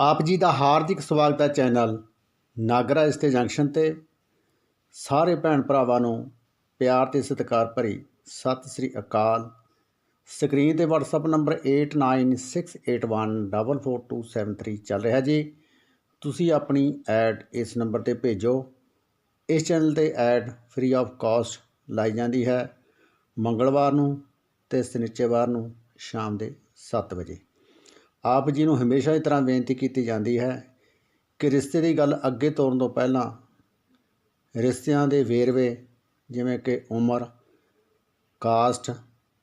ਆਪ ਜੀ ਦਾ ਹਾਰਦਿਕ ਸਵਾਗਤ ਹੈ ਚੈਨਲ ਨਾਗਰਾ ਇਸਤੇ ਜੰਕਸ਼ਨ ਤੇ। ਸਾਰੇ ਭੈਣ ਭਰਾਵਾਂ ਨੂੰ ਪਿਆਰ ਤੇ ਸਤਿਕਾਰ ਭਰੀ ਸਤਿ ਸ੍ਰੀ ਅਕਾਲ। ਸਕਰੀਨ ਤੇ WhatsApp ਨੰਬਰ 8968144273 ਚੱਲ ਰਿਹਾ ਜੀ। ਤੁਸੀਂ ਆਪਣੀ ਐਡ ਇਸ ਨੰਬਰ ਤੇ ਭੇਜੋ। ਇਸ ਚੈਨਲ ਤੇ ਐਡ ਫ੍ਰੀ ਆਫ ਕਾਸਟ ਲਾਈ ਜਾਂਦੀ ਹੈ। ਮੰਗਲਵਾਰ ਨੂੰ ਤੇ ਸ਼ਨੀਚਰਵਾਰ ਨੂੰ ਸ਼ਾਮ ਦੇ 7 ਵਜੇ। ਆਪ ਜੀ ਨੂੰ ਹਮੇਸ਼ਾ ਇਸ ਤਰ੍ਹਾਂ ਬੇਨਤੀ ਕੀਤੀ ਜਾਂਦੀ ਹੈ ਕਿ ਰਿਸ਼ਤੇ ਦੀ ਗੱਲ ਅੱਗੇ ਤੋਰਨ ਤੋਂ ਪਹਿਲਾਂ ਰਿਸ਼ਤਿਆਂ ਦੇ ਵੇਰਵੇ, ਜਿਵੇਂ ਕਿ ਉਮਰ, ਕਾਸਟ,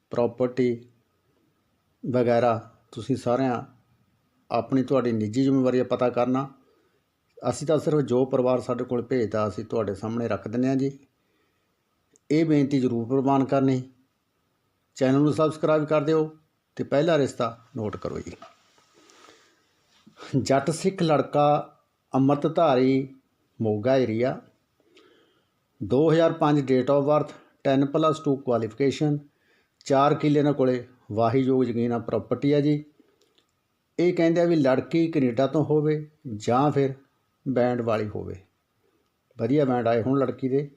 ਪ੍ਰਾਪਰਟੀ ਵਗੈਰਾ, ਤੁਸੀਂ ਸਾਰਿਆਂ ਆਪਣੀ ਤੁਹਾਡੀ ਨਿੱਜੀ ਜ਼ਿੰਮੇਵਾਰੀ ਪਤਾ ਕਰਨਾ। ਅਸੀਂ ਤਾਂ ਸਿਰਫ ਜੋ ਪਰਿਵਾਰ ਸਾਡੇ ਕੋਲ ਭੇਜਦਾ, ਅਸੀਂ ਤੁਹਾਡੇ ਸਾਹਮਣੇ ਰੱਖ ਦਿੰਦੇ ਹਾਂ ਜੀ। ਇਹ ਬੇਨਤੀ ਜ਼ਰੂਰ ਪ੍ਰਵਾਨ ਕਰਨੀ। ਚੈਨਲ ਨੂੰ ਸਬਸਕ੍ਰਾਈਬ ਕਰ ਦਿਓ ਤੇ ਪਹਿਲਾ ਰਿਸ਼ਤਾ ਨੋਟ ਕਰੋ ਜੀ। ਜੱਟ ਸਿੱਖ ਲੜਕਾ ਅੰਮ੍ਰਿਤਧਾਰੀ Moga area 2005 date of birth 10 plus 2 qualification 4 ਕਿੱਲੇ ਨਾਲ ਕੋਲੇ ਵਾਹੀਯੋਗ ਜ਼ਮੀਨ ਆ ਪ੍ਰਾਪਰਟੀ ਆ ਜੀ। ਇਹ ਕਹਿੰਦੇ ਆ ਵੀ ਲੜਕੀ ਕੈਨੇਡਾ ਤੋਂ ਹੋਵੇ ਜਾਂ ਫਿਰ ਬੈਂਡ ਵਾਲੀ ਹੋਵੇ। ਵਧੀਆ ਬੈਂਡ ਆਏ ਹੁਣ ਲੜਕੀ ਦੇ।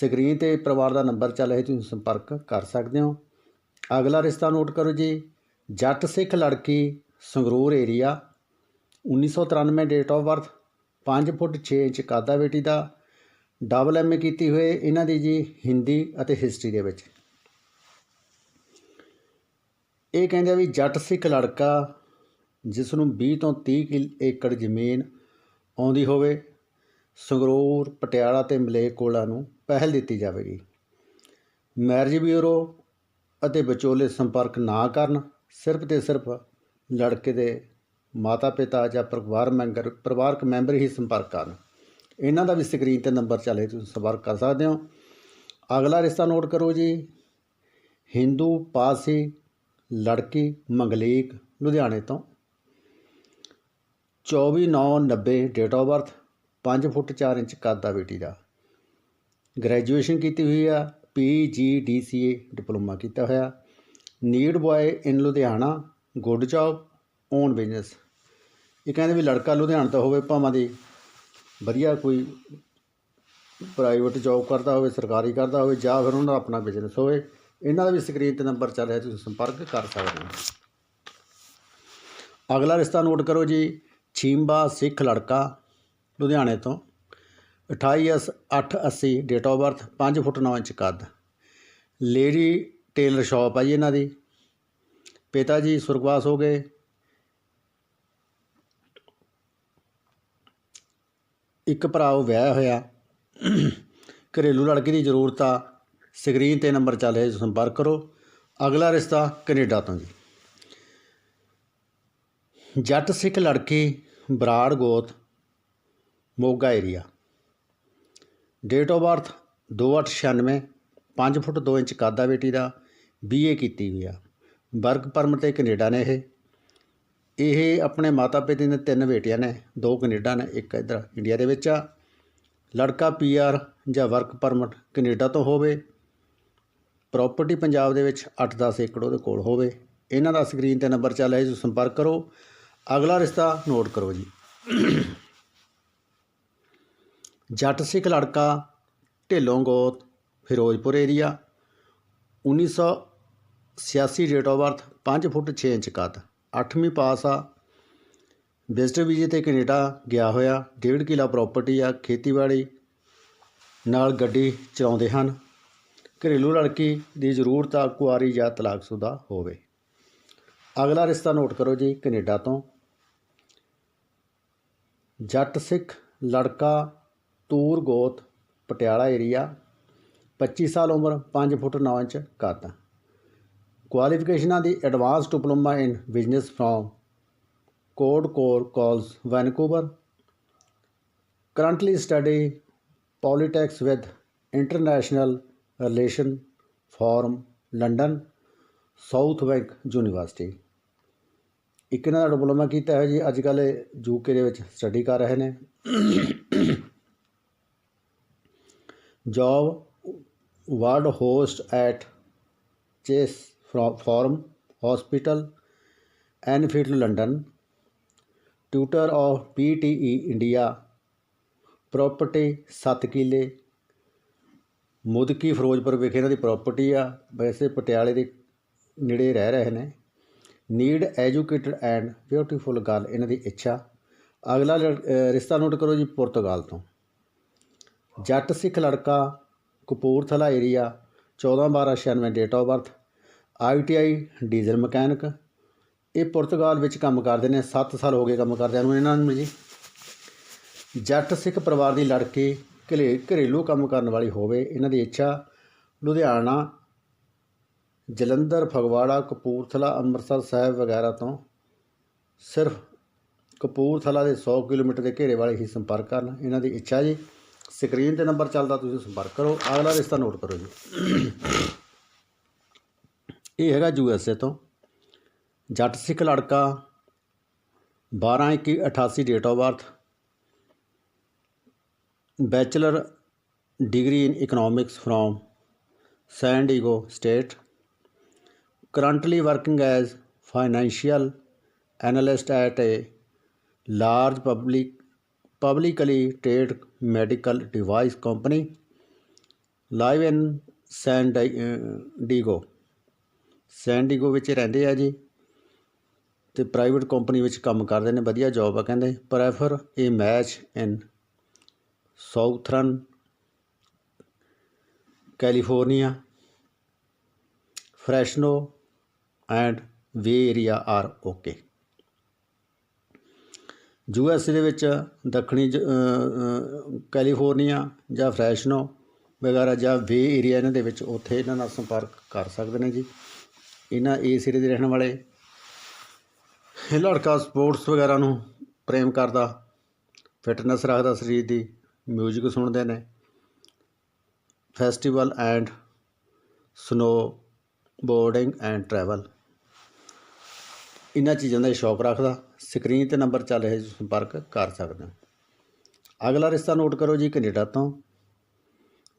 ਸਕਰੀਨ ਤੇ ਪਰਿਵਾਰ ਦਾ ਨੰਬਰ ਚੱਲ ਰਿਹਾ, ਤੁਸੀਂ ਸੰਪਰਕ ਕਰ ਸਕਦੇ ਹੋ। ਅਗਲਾ ਰਿਸ਼ਤਾ ਨੋਟ ਕਰੋ ਜੀ। ਜੱਟ ਸਿੱਖ ਲੜਕੀ Sangrur area 1993 date of birth 5 foot 6 inch ਕਾਦਾ ਬੇਟੀ ਦਾ ਡਬਲ ਐਮਏ ਕੀਤੀ ਹੋਏ ਇਹਨਾਂ ਦੀ ਜੀ ਹਿੰਦੀ ਅਤੇ ਹਿਸਟਰੀ ਦੇ ਵਿੱਚ। ਇਹ ਕਹਿੰਦੇ ਆ ਵੀ ਜੱਟ ਸਿੱਖ ਲੜਕਾ ਜਿਸ ਨੂੰ 20 ਤੋਂ 30 ਕਿਲ ਏਕੜ ਜ਼ਮੀਨ ਆਉਂਦੀ ਹੋਵੇ, ਸੰਗਰੂਰ, ਪਟਿਆਲਾ ਤੇ ਮਲੇਰਕੋਟਲਾ ਨੂੰ ਪਹਿਲ ਦਿੱਤੀ ਜਾਵੇਗੀ। ਮੈਰਿਜ ਬਿਊਰੋ ਅਤੇ ਵਿਚੋਲੇ ਸੰਪਰਕ ਨਾ ਕਰਨ, ਸਿਰਫ ਤੇ ਸਿਰਫ ਲੜਕੇ ਦੇ ਮਾਤਾ ਪਿਤਾ ਜਾਂ ਪਰਿਵਾਰ ਮੈਂਬਰ, ਪਰਿਵਾਰਕ ਮੈਂਬਰ ਹੀ ਸੰਪਰਕ ਕਰਨ। ਇਹਨਾਂ ਦਾ ਵੀ ਸਕਰੀਨ ਤੇ ਨੰਬਰ ਚੱਲੇ ਤੁਸੀਂ ਸੰਪਰਕ ਕਰ ਸਕਦੇ ਹੋ। ਅਗਲਾ ਰਿਸ਼ਤਾ ਨੋਟ ਕਰੋ ਜੀ। ਹਿੰਦੂ ਪਾਸੀ ਲੜਕੀ, ਮੰਗਲੀਕ, ਲੁਧਿਆਣੇ ਤੋਂ। 24/9/90 date of birth 5 foot 4 inch ਕੱਦ ਦਾ ਬੇਟੀ ਦਾ। ਗ੍ਰੈਜੂਏਸ਼ਨ ਕੀਤੀ ਹੋਈ ਆ, ਪੀ ਜੀ ਡੀ ਸੀ ਏ, ਡਿਪਲੋਮਾ ਕੀਤਾ ਹੋਇਆ। Need boy in Ludhiana, good job, own business. ਇਹ ਕਹਿੰਦੇ ਵੀ ਲੜਕਾ ਲੁਧਿਆਣਾ ਤੋਂ ਹੋਵੇ, ਭਾਵਾਂ ਦੀ ਵਧੀਆ ਕੋਈ ਪ੍ਰਾਈਵੇਟ ਜੌਬ ਕਰਦਾ ਹੋਵੇ, ਸਰਕਾਰੀ ਕਰਦਾ ਹੋਵੇ, ਜਾਂ ਫਿਰ ਉਹਨਾਂ ਦਾ ਆਪਣਾ ਬਿਜ਼ਨਸ ਹੋਵੇ, ਇਹਨਾਂ ਦਾ ਵੀ ਸਕਰੀਨ ਤੇ ਨੰਬਰ ਚੱਲ ਰਿਹਾ, ਤੁਸੀਂ ਸੰਪਰਕ ਕਰ ਸਕਦੇ ਹੋ। ਅਗਲਾ ਰਿਸ਼ਤਾ ਨੋਟ ਕਰੋ ਜੀ, ਛੀਂਬਾ ਸਿੱਖ ਲੜਕਾ, ਲੁਧਿਆਣੇ ਤੋਂ 28 ਅਸ 880 date of birth 5 foot 9 inch ਕੱਦ। ਲੇਡੀ ਟੇਲਰ ਸ਼ਾਪ ਆ ਜੀ ਇਹਨਾਂ ਦੀ। ਪਿਤਾ ਜੀ ਸੁਰਗਵਾਸ ਹੋ ਗਏ। ਇੱਕ ਭਰਾ ਉਹ ਵਿਆਹ ਹੋਇਆ। ਘਰੇਲੂ ਲੜਕੀ ਦੀ ਜ਼ਰੂਰਤ ਆ। ਸਕਰੀਨ ਤੇ ਨੰਬਰ ਚੱਲ ਰਿਹਾ ਸੰਪਰਕ ਕਰੋ। ਅਗਲਾ ਰਿਸ਼ਤਾ ਕੈਨੇਡਾ ਤੋਂ ਜੀ। ਜੱਟ ਸਿੱਖ ਲੜਕੀ ਬਰਾੜ ਗੋਤ, Moga area date of birth 2896 5 foot 2 inch ਕਾਦਾ ਬੇਟੀ ਦਾ ਬੀਏ ਕੀਤੀ ਹੋਈ ਆ। ਵਰਕ ਪਰਮਿਟ ਤੇ ਕੈਨੇਡਾ ਨੇ ਇਹ। ਇਹ ਆਪਣੇ ਮਾਤਾ ਪਿਤਾ ਦੇ ਤਿੰਨ ਬੇਟੀਆਂ ਨੇ, ਦੋ ਕੈਨੇਡਾ ਨੇ, ਇੱਕ ਇੱਧਰ ਇੰਡੀਆ ਦੇ ਵਿੱਚ ਆ। ਲੜਕਾ ਪੀਆਰ ਜਾਂ ਵਰਕ ਪਰਮਿਟ ਕੈਨੇਡਾ ਤੋਂ ਹੋਵੇ, ਪ੍ਰਾਪਰਟੀ ਪੰਜਾਬ ਦੇ ਵਿੱਚ 8-10 ਏਕੜ ਉਹਦੇ ਕੋਲ ਹੋਵੇ। ਇਹਨਾਂ ਦਾ ਸਕਰੀਨ ਤੇ ਨੰਬਰ ਚੱਲ ਰਿਹਾ ਜੀ, ਸੰਪਰਕ ਕਰੋ। ਅਗਲਾ ਰਿਸ਼ਤਾ ਨੋਟ ਕਰੋ ਜੀ। ਜੱਟ ਸਿੱਖ ਲੜਕਾ, ਢਿੱਲੋਂ ਗੋਤ, Firozpur area 1986 date of birth 5 foot 6 inch ਕੱਦ। 8ਵੀਂ ਪਾਸ ਆ। ਵਿਜ਼ਟਰ ਵੀਜ਼ੇ ਤੇ ਕੈਨੇਡਾ ਗਿਆ ਹੋਇਆ। ਡੇਢ ਕਿਲਾ ਪ੍ਰਾਪਰਟੀ ਆ, ਖੇਤੀਬਾੜੀ ਨਾਲ ਗੱਡੀ ਚਲਾਉਂਦੇ ਹਨ। ਘਰੇਲੂ ਲੜਕੀ ਦੀ ਜ਼ਰੂਰਤ ਆ, ਕੁਆਰੀ ਜਾਂ ਤਲਾਕਸ਼ੁਦਾ ਹੋਵੇ। ਅਗਲਾ ਰਿਸ਼ਤਾ ਨੋਟ ਕਰੋ ਜੀ, ਕੈਨੇਡਾ ਤੋਂ। ਜੱਟ ਸਿੱਖ ਲੜਕਾ ਤੂਰ ਗੋਤ ਪਟਿਆਲਾ ਏਰੀਆ 25 ਸਾਲ ਉਮਰ 5 ਫੁੱਟ 9 ਇੰਚ ਕੱਦ ਕੁਆਲੀਫਿਕੇਸ਼ਨਾਂ ਦੀ advance diploma in business from code core class Vancouver currently study politics with international relation from London South Bank University ਇੱਕ ਇਹਨਾਂ ਦਾ ਡਿਪਲੋਮਾ ਕੀਤਾ ਹੈ ਜੀ, ਅੱਜ ਕੱਲ੍ਹ ਯੂਕੇ ਦੇ ਵਿੱਚ ਸਟੱਡੀ ਕਰ ਰਹੇ ਨੇ। Job ward host at chase farm hospital Enfield London tutor of PTE India property 7 ਕਿੱਲੇ, ਮੁਦਕੀ ਫਿਰੋਜ਼ਪੁਰ ਵਿਖੇ ਇਹਨਾਂ ਦੀ ਪ੍ਰਾਪਰਟੀ ਆ, ਵੈਸੇ ਪਟਿਆਲੇ ਦੇ ਨੇੜੇ ਰਹਿ ਰਹੇ ਨੇ need educated and beautiful girl ਇਹਨਾਂ ਦੀ ਇੱਛਾ। ਅਗਲਾ ਲੜ- ਰਿਸ਼ਤਾ ਨੋਟ ਕਰੋ ਜੀ ਪੁਰਤਗਾਲ ਤੋਂ। ਜੱਟ ਸਿੱਖ ਲੜਕਾ, Kapurthala area 14 12 96 date of birth ITI diesel mechanic. ਇਹ ਪੁਰਤਗਾਲ ਵਿੱਚ ਕੰਮ ਕਰਦੇ ਨੇ 7 ਸਾਲ ਹੋ ਗਏ ਕੰਮ ਕਰਦਿਆਂ ਨੂੰ ਇਹਨਾਂ ਨੂੰ ਜੀ। ਜੱਟ ਸਿੱਖ ਪਰਿਵਾਰ ਦੀ ਲੜਕੀ ਘਰੇ, ਘਰੇਲੂ ਕੰਮ ਕਰਨ ਵਾਲੀ ਹੋਵੇ, ਇਹਨਾਂ ਦੀ ਇੱਛਾ ਲੁਧਿਆਣਾ, ਜਲੰਧਰ, ਫਗਵਾੜਾ, ਕਪੂਰਥਲਾ, ਅੰਮ੍ਰਿਤਸਰ ਸਾਹਿਬ ਵਗੈਰਾ ਤੋਂ ਸਿਰਫ ਕਪੂਰਥਲਾ ਦੇ 100 ਕਿਲੋਮੀਟਰ ਦੇ ਘੇਰੇ ਵਾਲੇ ਹੀ ਸੰਪਰਕ ਕਰਨ। ਇਹਨਾਂ ਦੀ ਇੱਛਾ ਜੀ। ਸਕਰੀਨ ਤੇ ਨੰਬਰ ਚੱਲਦਾ, ਤੁਸੀਂ ਸੰਪਰਕ ਕਰੋ। ਅਗਲਾ ਰਿਸ਼ਤਾ ਨੋਟ ਕਰੋ ਜੀ। ਇਹ ਹੈਗਾ ਯੂ ਐਸ ਏ ਤੋਂ ਜੱਟ ਸਿੱਖ ਲੜਕਾ 12 21 88 date of birth bachelor degree in economics from San Diego State. Currently working as financial analyst at a large public publicly traded medical device company live in San Di- uh Diego. San Diego ਵਿੱਚ ਰਹਿੰਦੇ ਆ ਜੀ ਤੇ private company ਵਿੱਚ ਕੰਮ ਕਰਦੇ ਨੇ, ਵਧੀਆ ਜੌਬ ਆ ਕਹਿੰਦੇ। Prefer a match in southern California Fresno and bay area are okay U S ਦੇ ਵਿੱਚ ਦੱਖਣੀ ਜ- ਕੈਲੀਫੋਰਨੀਆ ਜਾਂ ਫਰੈਸ਼ਨੋ ਵਗੈਰਾ ਜਾਂ ਵੇ ਏਰੀਆ ਇਹਨਾਂ ਦੇ ਵਿੱਚ ਉੱਥੇ ਇਹਨਾਂ ਨਾਲ ਸੰਪਰਕ ਕਰ ਸਕਦੇ ਨੇ ਜੀ। ਇਹਨਾਂ ਏ ਏਰੀਏ ਦੇ ਰਹਿਣ ਵਾਲੇ। ਇਹ ਲੜਕਾ ਸਪੋਰਟਸ ਵਗੈਰਾ ਨੂੰ ਪ੍ਰੇਮ ਕਰਦਾ ਫਿਟਨੈਸ ਰੱਖਦਾ ਸਰੀਰ ਦੀ ਮਿਊਜ਼ਿਕ ਸੁਣਦੇ ਨੇ। Festival and snowboarding and travel ਇਹਨਾਂ ਚੀਜ਼ਾਂ ਦਾ ਸ਼ੌਕ ਰੱਖਦਾ। ਸਕਰੀਨ ਤੇ ਨੰਬਰ ਚੱਲ ਰਿਹਾ, ਸੰਪਰਕ ਕਰ ਸਕਦੇ ਹੋ। ਅਗਲਾ ਰਿਸ਼ਤਾ ਨੋਟ ਕਰੋ ਜੀ, ਕੈਨੇਡਾ ਤੋਂ।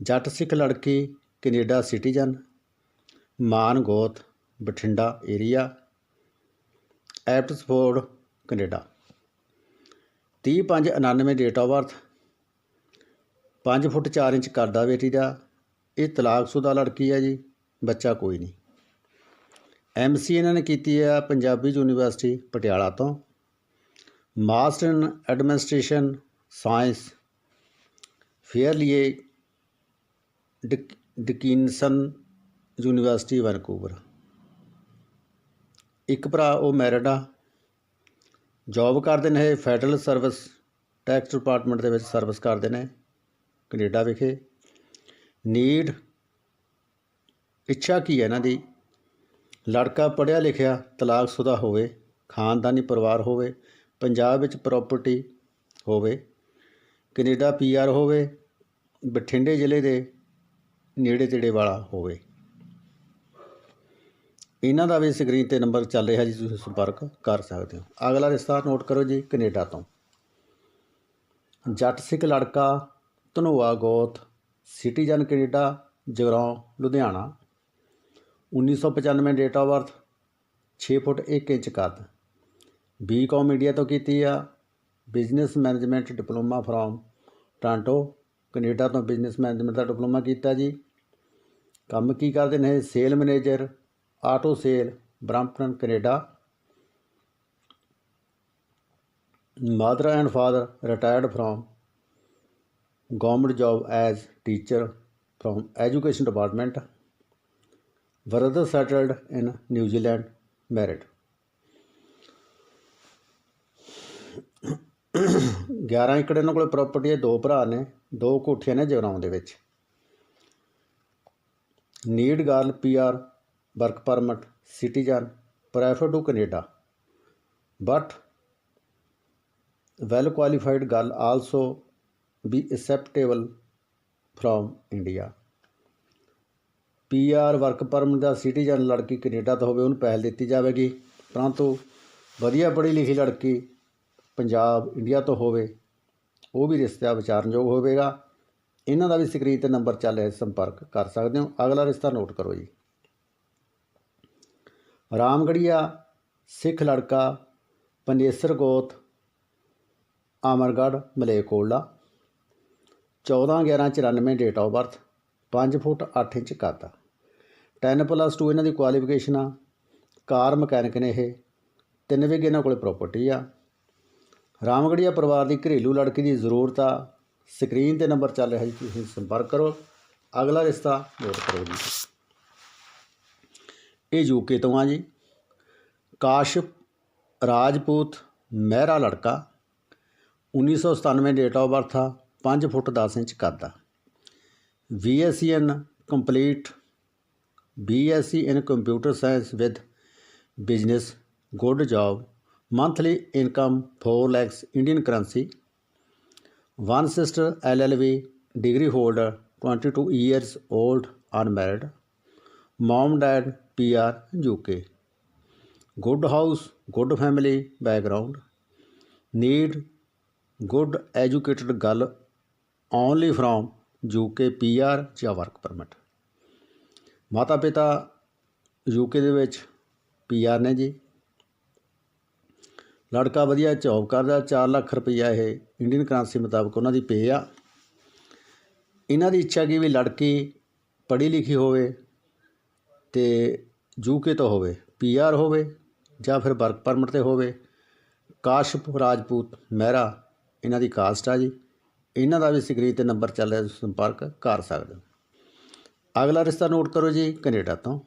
ਜੱਟ ਸਿੱਖ ਲੜਕੀ ਕੈਨੇਡਾ ਸਿਟੀਜ਼ਨ ਮਾਨ ਗੋਤ। Bathinda area Abbotsford Canada 30/5/99 date of birth 5 foot 4 inch ਕਰਦਾ ਬੇਟੀ ਦਾ, ਇਹ ਤਲਾਕਸ਼ੁਦਾ ਲੜਕੀ ਹੈ ਜੀ, ਬੱਚਾ ਕੋਈ ਨਹੀਂ। ਐਮਸੀ ਇਹਨਾਂ ਨੇ ਕੀਤੀ ਹੈ ਪੰਜਾਬੀ ਯੂਨੀਵਰਸਿਟੀ ਪਟਿਆਲਾ ਤੋਂ। Master in administration science Fairleigh Dick Dickinson University Vancouver ਇੱਕ ਭਰਾ, ਉਹ ਮੈਰਿਡ ਆ। ਜੌਬ ਕਰਦੇ ਨੇ, ਇਹ ਫੈਡਰਲ ਸਰਵਿਸ ਟੈਕਸ ਡਿਪਾਰਟਮੈਂਟ ਦੇ ਵਿੱਚ ਸਰਵਿਸ ਕਰਦੇ ਨੇ, ਕੈਨੇਡਾ ਵਿਖੇ। ਨੀਡ ਇੱਛਾ ਕੀ ਹੈ ਇਹਨਾਂ ਦੀ? ਲੜਕਾ ਪੜ੍ਹਿਆ ਲਿਖਿਆ ਤਲਾਕਸ਼ੁਦਾ ਹੋਵੇ, ਖਾਨਦਾਨੀ ਪਰਿਵਾਰ ਹੋਵੇ, ਪੰਜਾਬ ਵਿੱਚ ਪ੍ਰਾਪਰਟੀ ਹੋਵੇ, ਕੈਨੇਡਾ ਪੀਆਰ ਹੋਵੇ, ਬਠਿੰਡੇ ਜ਼ਿਲ੍ਹੇ ਦੇ ਨੇੜੇ ਤੇੜੇ ਵਾਲਾ ਹੋਵੇ। ਇਹਨਾਂ ਦਾ ਵੀ ਸਕਰੀਨ ਤੇ ਨੰਬਰ ਚੱਲ ਰਿਹਾ ਜੀ, ਤੁਸੀਂ ਸੰਪਰਕ ਕਰ ਸਕਦੇ ਹੋ। ਅਗਲਾ ਰਿਸ਼ਤਾ ਨੋਟ ਕਰੋ ਜੀ, ਕੈਨੇਡਾ ਤੋਂ। ਜੱਟ ਸਿੱਖ ਲੜਕਾ ਧਨੋਆ ਗੋਤ citizen Canada, Jagraon, Ludhiana. 1995 date of birth 6 foot 1 inch ਕੱਦ। ਬੀਕਾਮ ਇੰਡੀਆ ਤੋਂ ਕੀਤੀ ਆ। Business management diploma from Toronto Canada ਤੋਂ ਬਿਜ਼ਨਸ ਮੈਨੇਜਮੈਂਟ ਦਾ ਡਿਪਲੋਮਾ ਕੀਤਾ ਜੀ। ਕੰਮ ਕੀ ਕਰਦੇ ਨੇ? Sale manager auto sale Brampton Canada mother and father retired from government job as teacher from education department brother settled in new zealand married 11 ਏਕੜ ਇਹਨਾਂ ਕੋਲ ਪ੍ਰਾਪਰਟੀ ਹੈ ਦੋ ਭਰਾ ਨੇ ਦੋ ਕੋਠੀਆਂ ਨੇ ਜਗਰਾਉਂ ਦੇ ਵਿੱਚ need girl PR work permit, citizen prefer to Canada. But well qualified girl also be acceptable from India. PR work permit the citizen ਲੜਕੀ ਕੈਨੇਡਾ ਤੋਂ ਹੋਵੇ, ਉਹਨੂੰ ਪਹਿਲ ਦਿੱਤੀ ਜਾਵੇਗੀ। ਪਰੰਤੂ ਵਧੀਆ ਪੜ੍ਹੀ ਲਿਖੀ ਲੜਕੀ ਪੰਜਾਬ ਇੰਡੀਆ ਤੋਂ ਹੋਵੇ, ਉਹ ਵੀ ਰਿਸ਼ਤਾ ਵਿਚਾਰਨਯੋਗ ਹੋਵੇਗਾ। ਇਹਨਾਂ ਦਾ ਵੀ ਸਕਰੀਨ ਤੇ ਨੰਬਰ ਚੱਲ ਰਿਹਾ, ਸੰਪਰਕ ਕਰ ਸਕਦੇ ਹੋ। ਅਗਲਾ ਰਿਸ਼ਤਾ ਨੋਟ ਕਰੋ ਜੀ। ਰਾਮਗੜੀਆ, ਸਿੱਖ ਲੜਕਾ ਪਨੇਸਰ ਗੋਤ, Amargarh, Malerkotla. 14 11 94 date of birth 5 foot 8 inch ਕੱਦ ਆ 10 ਪਲੱਸ 2 ਇਹਨਾਂ ਦੀ ਕੁਆਲੀਫਿਕੇਸ਼ਨ ਆ। ਕਾਰ ਮਕੈਨਿਕ ਨੇ ਇਹ। ਤਿੰਨ ਵਿਗੇ ਇਹਨਾਂ ਕੋਲੇ ਪ੍ਰਾਪਰਟੀ ਆ। ਰਾਮਗੜੀਆ ਪਰਿਵਾਰ ਦੀ ਘਰੇਲੂ ਲੜਕੀ ਦੀ ਜ਼ਰੂਰਤ ਆ। ਸਕਰੀਨ ਤੇ ਨੰਬਰ ਚੱਲ ਰਿਹਾ ਜੀ, ਤੁਸੀਂ ਸੰਪਰਕ ਕਰੋ। ਅਗਲਾ ਰਿਸ਼ਤਾ ਨੋਟ ਕਰੋ ਜੀ। ਇਹ ਯੂਕੇ ਤੋਂ ਆ ਜੀ ਕਾਸ਼ਪ ਰਾਜਪੂਤ ਮਹਿਰਾ ਲੜਕਾ 1997 ਡੇਟ ਆਫ ਬਰਥ ਆ 5 ਫੁੱਟ 10 ਇੰਚ ਕੱਦ ਆ BScN complete BSc in computer science with business good job monthly income 4 lakh Indian currency one sister LLB degree holder 22 years old unmarried mom dad P R UK good house good family background need good educated girl only from UK P R ਜਾਂ work permit ਮਾਤਾ ਪਿਤਾ UK ਦੇ ਵਿੱਚ P R ਨੇ ਜੀ ਲੜਕਾ ਵਧੀਆ job ਕਰਦਾ 4 ਲੱਖ ਰੁਪਈਆ ਇਹ ਇੰਡੀਅਨ ਕਰੰਸੀ ਮੁਤਾਬਕ ਉਹਨਾਂ ਦੀ ਪੇ ਆ ਇਹਨਾਂ ਦੀ ਇੱਛਾ ਕੀ ਵੀ ਲੜਕੀ ਪੜ੍ਹੀ ਲਿਖੀ ਹੋਵੇ ਤੇ ਯੂਕੇ ਤੋਂ ਹੋਵੇ ਪੀਆਰ ਹੋਵੇ ਜਾਂ ਫਿਰ ਵਰਕ ਪਰਮਿਟ ਤੇ ਹੋਵੇ, ਕਾਸ਼ਪ ਰਾਜਪੂਤ ਮਹਿਰਾ, ਇਹਨਾਂ ਦੀ ਕਾਸਟ ਆ ਜੀ। ਇਹਨਾਂ ਦਾ ਵੀ ਸਕਰੀਨ ਤੇ ਨੰਬਰ ਚੱਲ ਰਿਹਾ, ਤੁਸੀਂ ਸੰਪਰਕ ਕਰ ਸਕਦੇ ਹੋ। ਅਗਲਾ ਰਿਸ਼ਤਾ ਨੋਟ ਕਰੋ ਜੀ, ਕੈਨੇਡਾ ਤੋਂ।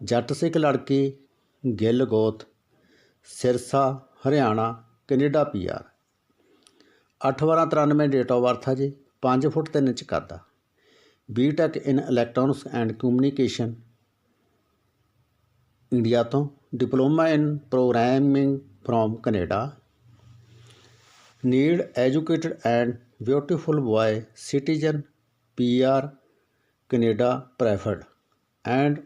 ਜੱਟ ਸਿੱਖ ਲੜਕੀ ਗਿੱਲ ਗੋਤ, Sirsa, Haryana, Canada PR 8/12/93 date of birth ਆ ਜੀ 5 ਫੁੱਟ 3 ਇੰਚ ਕੱਦ ਆ। BTech in electronics and communication India ਤੋਂ diploma in programming from Canada need educated and beautiful boy citizen PR Canada preferred and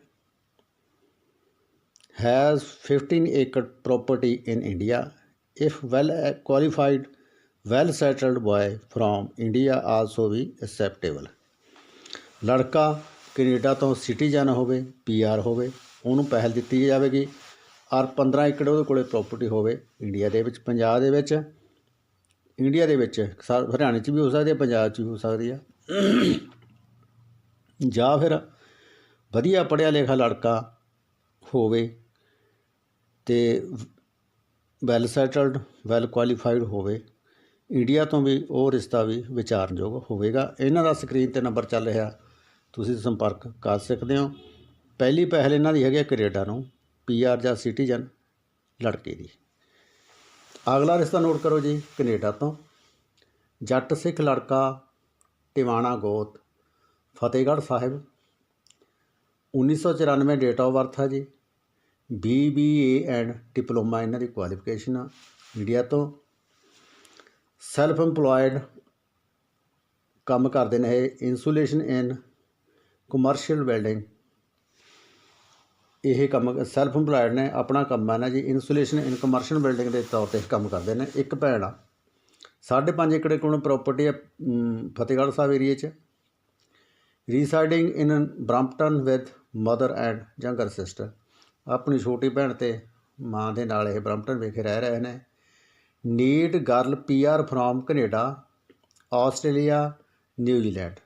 has 15 acre property in India. If well qualified, well settled boy from India also be acceptable. ਲੜਕਾ Canada ਤੋਂ citizen ਹੋਵੇ PR ਹੋਵੇ ਉਹਨੂੰ ਪਹਿਲ ਦਿੱਤੀ ਜਾਵੇਗੀ। ਔਰ 15 ਏਕੜ ਉਹਦੇ ਕੋਲੇ ਪ੍ਰਾਪਰਟੀ ਹੋਵੇ ਇੰਡੀਆ ਦੇ ਵਿੱਚ, ਪੰਜਾਬ ਦੇ ਵਿੱਚ। ਇੰਡੀਆ ਦੇ ਵਿੱਚ, ਸਾ- ਹਰਿਆਣੇ 'ਚ ਵੀ ਹੋ ਸਕਦੀ ਹੈ, ਪੰਜਾਬ 'ਚ ਵੀ ਹੋ ਸਕਦੀ ਆ ਜਾਂ ਫਿਰ ਵਧੀਆ ਪੜ੍ਹਿਆ ਲਿਖਿਆ ਲੜਕਾ ਹੋਵੇ ਤੇ ਵੈਲ ਸੈਟਲਡ ਵੈਲ ਕੁਆਲੀਫਾਈਡ ਹੋਵੇ ਇੰਡੀਆ ਤੋਂ ਵੀ ਉਹ ਰਿਸ਼ਤਾ ਵੀ ਵਿਚਾਰਨਯੋਗ ਹੋਵੇਗਾ। ਇਹਨਾਂ ਦਾ ਸਕਰੀਨ ਤੇ ਨੰਬਰ ਚੱਲ ਰਿਹਾ। ਤੁਸੀਂ ਸੰਪਰਕ ਕਰ ਸਕਦੇ ਹੋ। ਪਹਿਲੀ ਪਹਿਲ ਇਹਨਾਂ ਦੀ ਹੈਗੀ ਹੈ ਕੈਨੇਡਾ ਨੂੰ ਪੀਆਰ ਜਾਂ ਸਿਟੀਜ਼ਨ ਲੜਕੇ ਦੀ। ਅਗਲਾ ਰਿਸ਼ਤਾ ਨੋਟ ਕਰੋ ਜੀ, ਕੈਨੇਡਾ ਤੋਂ। ਜੱਟ ਸਿੱਖ ਲੜਕਾ ਟਿਵਾਣਾ ਗੋਤ, Fatehgarh Sahib. 1994 date of birth ਹੈ ਜੀ। ਬੀਬੀਏ ਐਂਡ ਡਿਪਲੋਮਾ ਇਹਨਾਂ ਦੀ ਕੁਆਲੀਫਿਕੇਸ਼ਨ ਆ ਇੰਡੀਆ ਤੋਂ। ਸੈਲਫ EMPLOYED ਕੰਮ ਕਰਦੇ ਨੇ ਇਹ ਇਨਸੂਲੇਸ਼ਨ ਇਨ ਕਮਰਸ਼ੀਅਲ ਵੈਲਡਿੰਗ ਇਹ ਕੰਮ ਸੈਲਫ EMPLOYED ਨੇ, ਆਪਣਾ ਕੰਮ ਹੈ ਨਾ ਜੀ ਇਨਸੂਲੇਸ਼ਨ ਇਨ ਕਮਰਸ਼ੀਅਲ ਬਿਲਡਿੰਗ ਦੇ ਤੌਰ ਤੇ ਕੰਮ ਕਰਦੇ ਨੇ। ਇੱਕ ਭੈਣ ਆ 5.5 ਏਕੜ ਕੋਲ ਪ੍ਰਾਪਰਟੀ ਹੈ ਫਤਿਹਗੜ੍ਹ ਸਾਹਿਬ ਏਰੀਏ 'ਚ। Residing in Brampton with mother and younger sister ਆਪਣੀ ਛੋਟੀ ਭੈਣ ਤੇ ਮਾਂ ਦੇ ਨਾਲ ਇਹ ਬ੍ਰੈਂਪਟਨ ਵਿਖੇ ਰਹਿ ਰਹੇ ਨੇ। Need girl PR from Canada Australia New Zealand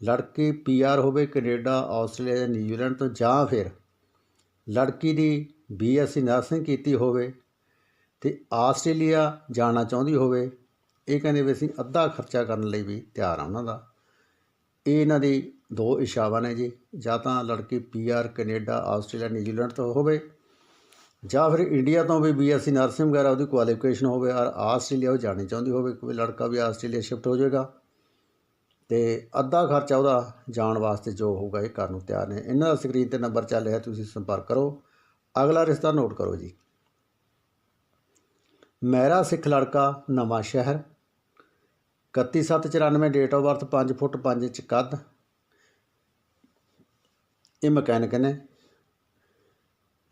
ਲੜਕੀ ਪੀਆਰ ਹੋਵੇ ਕੈਨੇਡਾ, ਆਸਟ੍ਰੇਲੀਆ ਜਾਂ ਨਿਊਜ਼ੀਲੈਂਡ ਤੋਂ ਜਾਂ ਫਿਰ ਲੜਕੀ ਦੀ ਬੀਐਸਸੀ ਨਰਸਿੰਗ ਕੀਤੀ ਹੋਵੇ ਤੇ ਆਸਟ੍ਰੇਲੀਆ ਜਾਣਾ ਚਾਹੁੰਦੀ ਹੋਵੇ, ਇਹ ਕਹਿੰਦੇ ਵੀ ਅਸੀਂ ਅੱਧਾ ਖਰਚਾ ਕਰਨ ਲਈ ਵੀ ਤਿਆਰ ਆ ਉਹਨਾਂ ਦਾ। ਇਹ ਇਹਨਾਂ ਦੀ ਦੋ ਇਸ਼ਾਵਾਂ ਨੇ ਜੀ, ਜਾਂ ਤਾਂ ਲੜਕੀ ਪੀਆਰ ਕੈਨੇਡਾ, ਆਸਟ੍ਰੇਲੀਆ, ਨਿਊਜ਼ੀਲੈਂਡ ਤੋਂ ਹੋਵੇ, ਜਾਂ ਫਿਰ ਇੰਡੀਆ ਤੋਂ ਵੀ ਬੀਐਸਸੀ ਨਰਸਿੰਗ ਵਗੈਰਾ ਉਹਦੀ ਕੁਆਲੀਫਿਕੇਸ਼ਨ ਹੋਵੇ ਔਰ ਆਸਟ੍ਰੇਲੀਆ ਉਹ ਜਾਣੀ ਚਾਹੁੰਦੀ ਹੋਵੇ, ਕੋਈ ਲੜਕਾ ਵੀ ਆਸਟ੍ਰੇਲੀਆ ਸ਼ਿਫਟ ਹੋ ਜਾਏਗਾ ਅਤੇ ਅੱਧਾ ਖਰਚਾ ਉਹਦਾ ਜਾਣ ਵਾਸਤੇ ਜੋ ਹੋਊਗਾ ਇਹ ਕਰਨ ਨੂੰ ਤਿਆਰ ਨੇ। ਇਹਨਾਂ ਦਾ ਸਕਰੀਨ ਤੇ ਨੰਬਰ ਚੱਲ ਰਿਹਾ, ਤੁਸੀਂ ਸੰਪਰਕ ਕਰੋ। ਅਗਲਾ ਰਿਸ਼ਤਾ ਨੋਟ ਕਰੋ ਜੀ। ਮਹਿਰਾ ਸਿੱਖ ਲੜਕਾ, Nawan Shahr. 31794 date of birth 5 foot 5 inch ਕੱਦ। ਇਹ ਮਕੈਨਿਕ ਨੇ।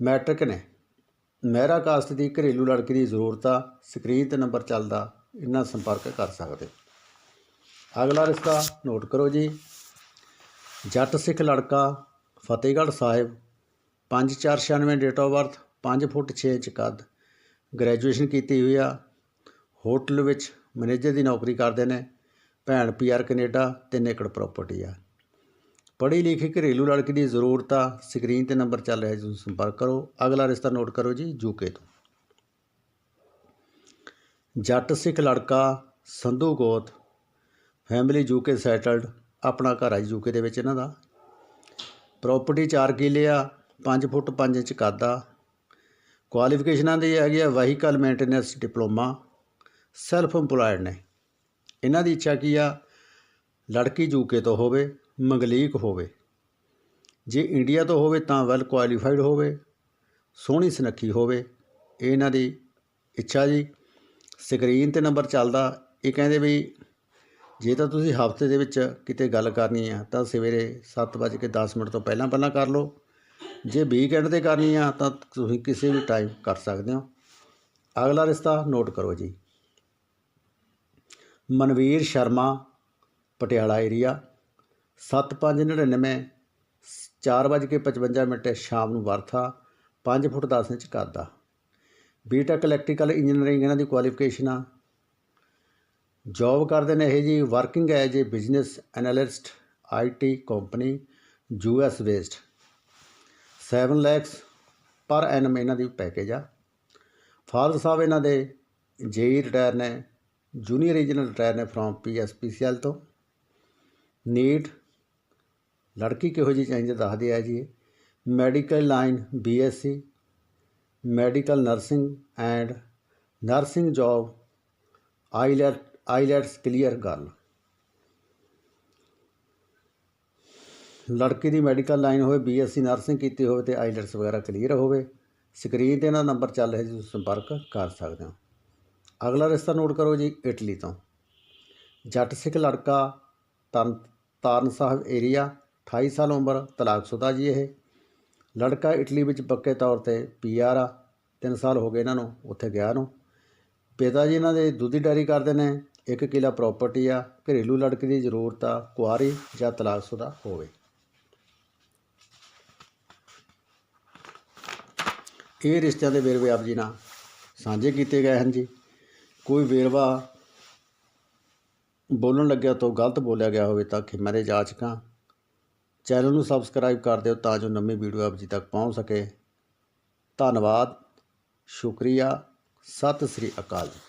ਮੈਟ੍ਰਿਕ ਨੇ। ਮਹਿਰਾ ਕਾਸਟ ਦੀ ਘਰੇਲੂ ਲੜਕੀ ਦੀ ਜ਼ਰੂਰਤ ਆ ਸਕਰੀਨ ਤੇ ਨੰਬਰ ਚੱਲਦਾ, ਇਹਨਾਂ ਸੰਪਰਕ ਕਰ ਸਕਦੇ ਅਗਲਾ ਰਿਸ਼ਤਾ ਨੋਟ ਕਰੋ ਜੀ। ਜੱਟ ਸਿੱਖ ਲੜਕਾ, Fatehgarh Sahib 5496 date of birth 5 foot 6 inch ਕੱਦ ਗ੍ਰੈਜੂਏਸ਼ਨ ਕੀਤੀ ਹੋਈ ਆ। ਹੋਟਲ ਵਿੱਚ ਮੈਨੇਜਰ ਦੀ ਨੌਕਰੀ ਕਰਦੇ ਨੇ, ਭੈਣ ਪੀਆਰ ਕੈਨੇਡਾ ਤਿੰਨ ਏਕੜ ਪ੍ਰਾਪਰਟੀ ਆ। ਪੜ੍ਹੀ ਲਿਖੀ ਘਰੇਲੂ ਲੜਕੀ ਦੀ ਜ਼ਰੂਰਤ ਆ ਸਕਰੀਨ ਤੇ ਨੰਬਰ ਚੱਲ ਰਿਹਾ ਜੀ, ਤੁਸੀਂ ਸੰਪਰਕ ਕਰੋ। ਅਗਲਾ ਰਿਸ਼ਤਾ ਨੋਟ ਕਰੋ ਜੀ ਯੂਕੇ ਤੋਂ। ਜੱਟ ਸਿੱਖ ਲੜਕਾ, ਸੰਧੂ ਗੋਤ ਫੈਮਿਲੀ ਯੂਕੇ ਸੈਟਲਡ, ਆਪਣਾ ਘਰ ਆ ਯੂਕੇ ਦੇ ਵਿੱਚ ਇਹਨਾਂ ਦਾ। ਪ੍ਰਾਪਰਟੀ 4 ਕਿੱਲੇ ਆ 5 ਫੁੱਟ 5 ਇੰਚ ਕੱਦ। ਆ ਕੁਆਲੀਫਿਕੇਸ਼ਨਾਂ ਦੀ ਹੈਗੀ ਆ vehicle maintenance diploma self employed ਨੇ। ਇਹਨਾਂ ਦੀ ਇੱਛਾ ਕੀ ਆ? ਲੜਕੀ ਯੂਕੇ ਤੋਂ ਹੋਵੇ, ਮੰਗਲੀਕ ਹੋਵੇ। ਜੇ ਇੰਡੀਆ ਤੋਂ ਹੋਵੇ ਤਾਂ ਵੈਲ ਕੁਆਲੀਫਾਈਡ ਹੋਵੇ, ਸੋਹਣੀ ਸੁਨੱਖੀ ਹੋਵੇ। ਇਹ ਇਹਨਾਂ ਦੀ ਇੱਛਾ ਜੀ। ਸਕਰੀਨ ਤੇ ਨੰਬਰ ਚੱਲਦਾ। ਇਹ ਕਹਿੰਦੇ ਵੀ ਜੇ ਤਾਂ ਤੁਸੀਂ ਹਫ਼ਤੇ ਦੇ ਵਿੱਚ ਕਿਤੇ ਗੱਲ ਕਰਨੀ ਆ, ਤਾਂ ਸਵੇਰੇ 7:10 ਮਿੰਟ ਤੋਂ ਪਹਿਲਾਂ ਪਹਿਲਾਂ ਕਰ ਲਓ। ਜੇ ਵੀਕਐਂਡ ਤੇ ਕਰਨੀ ਆ, ਤਾਂ ਤੁਸੀਂ ਕਿਸੇ ਵੀ ਟਾਈਮ ਕਰ ਸਕਦੇ ਹੋ। ਅਗਲਾ ਰਿਸ਼ਤਾ ਨੋਟ ਕਰੋ ਜੀ। ਮਨਵੀਰ ਸ਼ਰਮਾ, ਪਟਿਆਲਾ ਏਰੀਆ 7599 4:55 ਮਿੰਟ ਸ਼ਾਮ ਨੂੰ ਵਰਥਾ 5 ਫੁੱਟ 10 ਇੰਚ ਕਰਦਾ ਆ ਬੀਟੈਕ ਇਲੈਕਟ੍ਰੀਕਲ ਇੰਜੀਨੀਅਰਿੰਗ ਇਹਨਾਂ ਦੀ ਕੁਆਲੀਫਿਕੇਸ਼ਨ ਆ। ਜੋਬ ਕਰਦੇ ਨੇ ਇਹ ਜੀ working as a business analyst IT company US based 7 lakhs per annum ਇਹਨਾਂ ਦੀ ਪੈਕੇਜ ਆ। ਫਾਦਰ ਸਾਹਿਬ ਇਹਨਾਂ ਦੇ ਜੇਈ ਰਿਟਾਇਰ ਨੇ ਜੂਨੀਅਰ ਰੀਜਨਲ ਰਿਟਾਇਰ ਨੇ ਫਰੋਮ ਪੀਐਸਪੀਸੀਐਲ ਤੋਂ। ਨੀਟ ਲੜਕੀ ਕਿਹੋ ਜਿਹੀ ਚਾਹੀਦੀ ਦੱਸਦੇ ਆ ਜੀ medical line BSc medical nursing and nursing job IELT IELTS clear ਗੱਲ। ਲੜਕੀ ਦੀ ਮੈਡੀਕਲ ਲਾਈਨ ਹੋਵੇ, ਬੀਐਸਸੀ ਨਰਸਿੰਗ ਕੀਤੀ ਹੋਵੇ ਤੇ ਆਈਲੈਟਸ ਵਗੈਰਾ ਕਲੀਅਰ ਹੋਵੇ, ਸਕਰੀਨ ਤੇ ਇਹਨਾਂ ਦਾ ਨੰਬਰ ਚੱਲ ਰਿਹਾ ਜੀ, ਤੁਸੀਂ ਸੰਪਰਕ ਕਰ ਸਕਦੇ ਹੋ। ਅਗਲਾ ਰਿਸ਼ਤਾ ਨੋਟ ਕਰੋ ਜੀ, ਇਟਲੀ ਤੋਂ। ਜੱਟ ਸਿੱਖ ਲੜਕਾ ਤਰਨ ਤਾਰਨ ਸਾਹਿਬ ਏਰੀਆ 28 ਸਾਲ ਉਮਰ ਤਲਾਕਸ਼ੁਦਾ ਜੀ ਇਹ। ਲੜਕਾ ਇਟਲੀ ਵਿੱਚ ਪੱਕੇ ਤੌਰ ਤੇ ਪੀਆਰ ਆ 3 ਸਾਲ ਹੋ ਗਏ ਇਹਨਾਂ ਨੂੰ, ਉੱਥੇ ਗਿਆ ਨੂੰ। ਪਿਤਾ ਜੀ ਇਹਨਾਂ ਦੇ ਦੁੱਧੀ ਡੈਰੀ ਕਰਦੇ ਨੇ ਇੱਕ ਕਿਲਾ ਪ੍ਰਾਪਰਟੀ ਆ, ਘਰੇਲੂ ਲੜਕੀ ਦੀ ਜ਼ਰੂਰਤ ਆ, ਕੁਆਰੀ ਜਾਂ ਤਲਾਕਸ਼ੁਦਾ ਹੋਵੇ। ਇਹ ਰਿਸ਼ਤਿਆਂ ਦੇ ਵੇਰਵੇ ਆਪ ਜੀ ਨਾਲ ਸਾਂਝੇ ਕੀਤੇ ਗਏ ਹਨ ਜੀ। ਕੋਈ ਵੇਰਵਾ ਬੋਲਣ ਲੱਗਿਆ ਤੋਂ ਗਲਤ ਬੋਲਿਆ ਗਿਆ ਹੋਵੇ ਤਾਂ ਖਿਮਾ ਦੇ ਜਾਚਕਾਂ ਚੈਨਲ ਨੂੰ ਸਬਸਕ੍ਰਾਈਬ ਕਰ ਦਿਓ ਤਾਂ ਜੋ ਨਵੀਂ ਵੀਡੀਓ ਆਪ ਜੀ ਤੱਕ ਪਹੁੰਚ ਸਕੇ। ਧੰਨਵਾਦ, ਸ਼ੁਕਰੀਆ, ਸਤਿ ਸ੍ਰੀ ਅਕਾਲ ਜੀ।